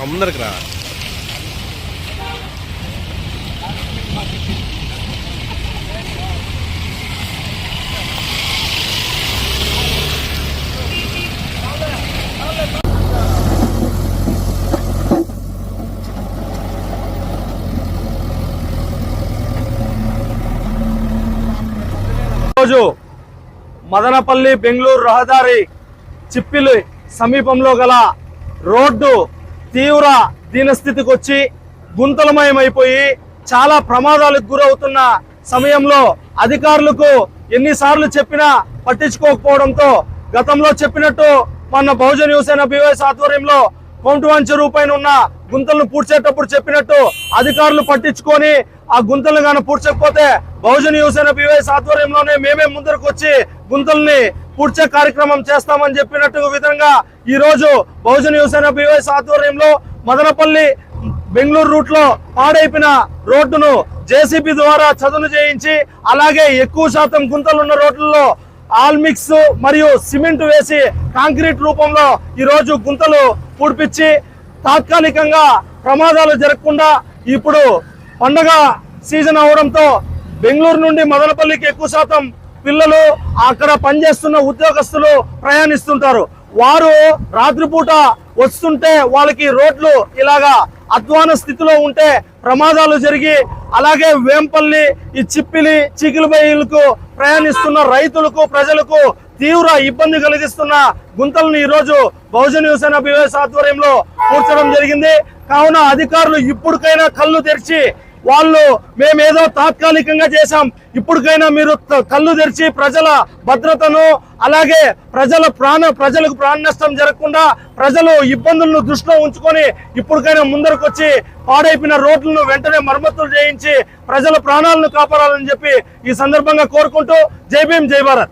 ముందరికి రా. రోజు మదనపల్లి బెంగళూరు రహదారి చిప్పిలి సమీపంలో గల రోడ్డు తీవ్ర దీనస్థితికి వచ్చి గుంతలమయమైపోయి చాలా ప్రమాదాలకు గురవుతున్న సమయంలో అధికారులకు ఎన్నిసార్లు చెప్పినా పట్టించుకోకపోవడంతో గతంలో చెప్పినట్టు మన బహుజన్ యువసేన బీవైఎస్ ఆధ్వర్యంలో కౌంటువాన్ చెరువు పైన ఉన్న గుంతలను పూడ్చేటప్పుడు చెప్పినట్టు అధికారులు పట్టించుకొని ఆ గుంతలను కానీ పూడ్చకపోతే బహుజన యువసేన బీవైఎస్ ఆధ్వర్యంలోనే మేమే ముందరకు వచ్చి గుంతల్ని పూడ్చే కార్యక్రమం చేస్తామని చెప్పినట్టు విధంగా ఈరోజు బహుజన యువసేన బీవైఎస్ ఆధ్వర్యంలో మదనపల్లి బెంగళూరు రూట్లో పాడైపోయిన రోడ్డును జేసీబీ ద్వారా చదును చేయించి అలాగే ఎక్కువ శాతం గుంతలున్న రోడ్లలో ఆల్మిక్స్ మరియు సిమెంట్ వేసి కాంక్రీట్ రూపంలో ఈరోజు గుంతలు పూడ్పించి తాత్కాలికంగా ప్రమాదాలు జరగకుండా ఇప్పుడు పండగ సీజన్ అవడంతో బెంగళూరు నుండి మదనపల్లికి ఎక్కువ శాతం పిల్లలు అక్కడ పనిచేస్తున్న ఉద్యోగస్తులు ప్రయాణిస్తుంటారు. వారు రాత్రిపూట వస్తుంటే వాళ్ళకి రోడ్లు ఇలాగా అధ్వాన స్థితిలో ఉంటే ప్రమాదాలు జరిగి అలాగే వేంపల్లి ఈ చిప్పిలి చికిలిబైలకు ప్రయాణిస్తున్న రైతులకు ప్రజలకు తీవ్ర ఇబ్బంది కలిగిస్తున్న గుంతలను ఈ రోజు బహుజన యువసేన బిఎస్ ఆధ్వర్యంలో కూర్చడం జరిగింది. కావున అధికారులు ఇప్పటికైనా కళ్ళు తెరిచి వాళ్ళు మేమేదో తాత్కాలికంగా చేశాం. ఇప్పటికైనా మీరు కళ్ళు తెరిచి ప్రజల భద్రతను అలాగే ప్రజల ప్రాణ ప్రజలకు ప్రాణ నష్టం జరగకుండా ప్రజలు ఇబ్బందులను దృష్టిలో ఉంచుకొని ఇప్పటికైనా ముందరకు వచ్చి పాడైపోయిన రోడ్లను వెంటనే మరమ్మతులు చేయించి ప్రజల ప్రాణాలను కాపాడాలని చెప్పి ఈ సందర్భంగా కోరుకుంటూ జై భీం జై భారత్.